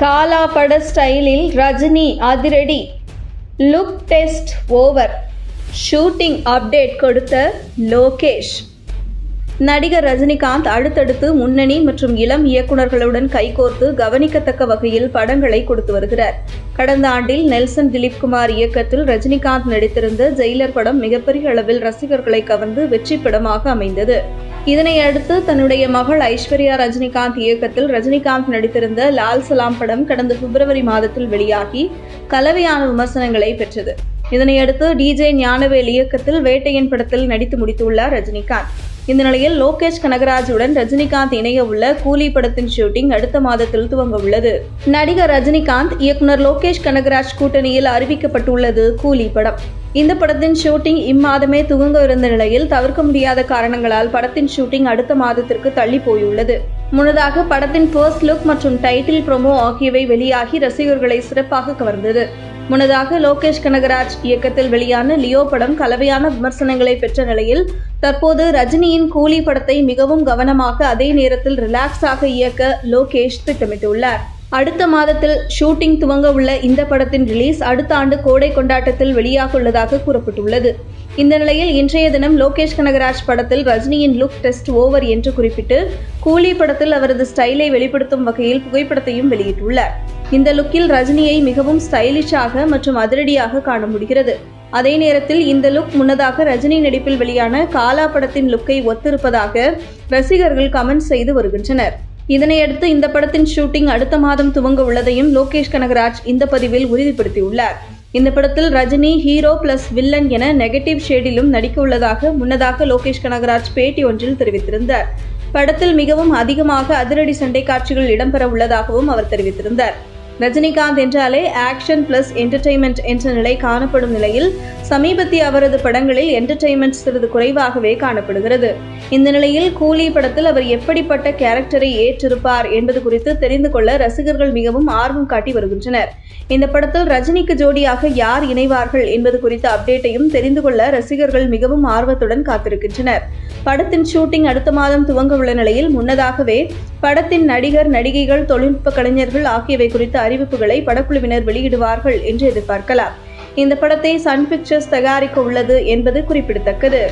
காலா பட ஸ்டைலில் ரஜினி அதிரடி. Look test over shooting update கொடுத்த லோகேஷ். நடிகர் ரஜினிகாந்த் அடுத்தடுத்து முன்னணி மற்றும் இளம் இயக்குநர்களுடன் கைகோர்த்து கவனிக்கத்தக்க வகையில் படங்களை கொடுத்து வருகிறார். கடந்த ஆண்டில் நெல்சன் திலீப்குமார் இயக்கத்தில் ரஜினிகாந்த் நடித்திருந்த ஜெயிலர் படம் மிகப்பெரிய அளவில் ரசிகர்களை கவர்ந்து வெற்றி படமாக அமைந்தது. இதனை அடுத்து தன்னுடைய மகள் ஐஸ்வர்யா ரஜினிகாந்த் இயக்கத்தில் ரஜினிகாந்த் நடித்திருந்த லால் சலாம் படம் கடந்த பிப்ரவரி மாதத்தில் வெளியாகி கலவையான விமர்சனங்களை பெற்றது. இதனையடுத்து டிஜே ஞானவேல் இயக்கத்தில் வேட்டையன் படத்தில் நடித்து முடித்துள்ளார் ரஜினிகாந்த். இந்த நிலையில் லோகேஷ் கனகராஜுடன் ரஜினிகாந்த் இணைய உள்ள கூலி படத்தின் ஷூட்டிங் அடுத்த மாதத்தில் துவங்க உள்ளது. நடிகர் ரஜினிகாந்த் இயக்குனர் லோகேஷ் கனகராஜ் கூட்டணியில் அறிவிக்கப்பட்டுள்ளது கூலி படம். இந்த படத்தின் ஷூட்டிங் இம்மாதமே துவங்கவிருந்த நிலையில் தவிர்க்க முடியாத காரணங்களால் படத்தின் ஷூட்டிங் அடுத்த மாதத்திற்கு தள்ளி போயுள்ளது. முன்னதாக படத்தின் ஃபர்ஸ்ட் லுக் மற்றும் டைட்டில் ப்ரோமோ ஆகியவை வெளியாகி ரசிகர்களை சிறப்பாக கவர்ந்தது. முன்னதாக லோகேஷ் கனகராஜ் இயக்கத்தில் வெளியான லியோ படம் கலவையான விமர்சனங்களை பெற்ற நிலையில் தற்போது ரஜினியின் கூலி படத்தை மிகவும் கவனமாக அதே நேரத்தில் ரிலாக்ஸாக இயக்க லோகேஷ் திட்டமிட்டுள்ளார். அடுத்த மாதத்தில் ஷூட்டிங் துவங்க உள்ள இந்த படத்தின் ரிலீஸ் அடுத்த ஆண்டு கோடை கொண்டாட்டத்தில் வெளியாக உள்ளதாக கூறப்பட்டுள்ளது. இந்த நிலையில் இன்றைய தினம் லோகேஷ் கனகராஜ் படத்தில் ரஜினியின் லுக் டெஸ்ட் ஓவர் என்று குறிப்பிட்டு கூலி படத்தில் அவரது ஸ்டைலை வெளிப்படுத்தும் வகையில் புகைப்படத்தையும் வெளியிட்டுள்ளார். இந்த லுக்கில் ரஜினியை மிகவும் ஸ்டைலிஷாக மற்றும் அதிரடியாக காண முடிகிறது. அதே நேரத்தில் இந்த லுக் முன்னதாக ரஜினி நடிப்பில் வெளியான காலா படத்தின் லுக்கை ஒத்திருப்பதாக ரசிகர்கள் கமெண்ட் செய்து வருகின்றனர். இதனையடுத்து இந்த படத்தின் ஷூட்டிங் அடுத்த மாதம் துவங்க உள்ளதையும் லோகேஷ் கனகராஜ் இந்த பதிவில் உறுதிப்படுத்தியுள்ளார். இந்த படத்தில் ரஜினி ஹீரோ பிளஸ் வில்லன் என நெகட்டிவ் ஷேடிலும் நடிக்க உள்ளதாக முன்னதாக லோகேஷ் கனகராஜ் பேட்டி ஒன்றில் தெரிவித்திருந்தார். படத்தில் மிகவும் அதிகமாக அதிரடி சண்டை காட்சிகள் இடம்பெற உள்ளதாகவும் அவர் தெரிவித்திருந்தார். ரஜினிகாந்த் என்றாலே ஆக்ஷன் பிளஸ் என்டர்டைன்மெண்ட் என்ற நிலை காணப்படும் நிலையில் சமீபத்திய அவரது படங்களில் என்டர்டைன்மெண்ட் சிறிது குறைவாகவே காணப்படுகிறது. இந்த நிலையில் கூலி படத்தில் அவர் எப்படிப்பட்ட கேரக்டரை ஏற்றிருப்பார் என்பது குறித்து தெரிந்து கொள்ள ரசிகர்கள் மிகவும் ஆர்வம் காட்டி வருகின்றனர். இந்த படத்தில் ரஜினிக்கு ஜோடியாக யார் இணைவார்கள் என்பது குறித்த அப்டேட்டையும் தெரிந்து கொள்ள ரசிகர்கள் மிகவும் ஆர்வத்துடன் காத்திருக்கின்றனர். படத்தின் ஷூட்டிங் அடுத்த மாதம் துவங்க உள்ள நிலையில் முன்னதாகவே படத்தின் நடிகர் நடிகைகள் தொழில்நுட்ப கலைஞர்கள் ஆகியவை குறித்து அறிவிப்புகளை படக்குழுவினர் வெளியிடுவார்கள் என்று எதிர்பார்க்கலாம். இந்த படத்தை சன் பிக்சர்ஸ் தயாரிக்க உள்ளது என்பது குறிப்பிடத்தக்கது.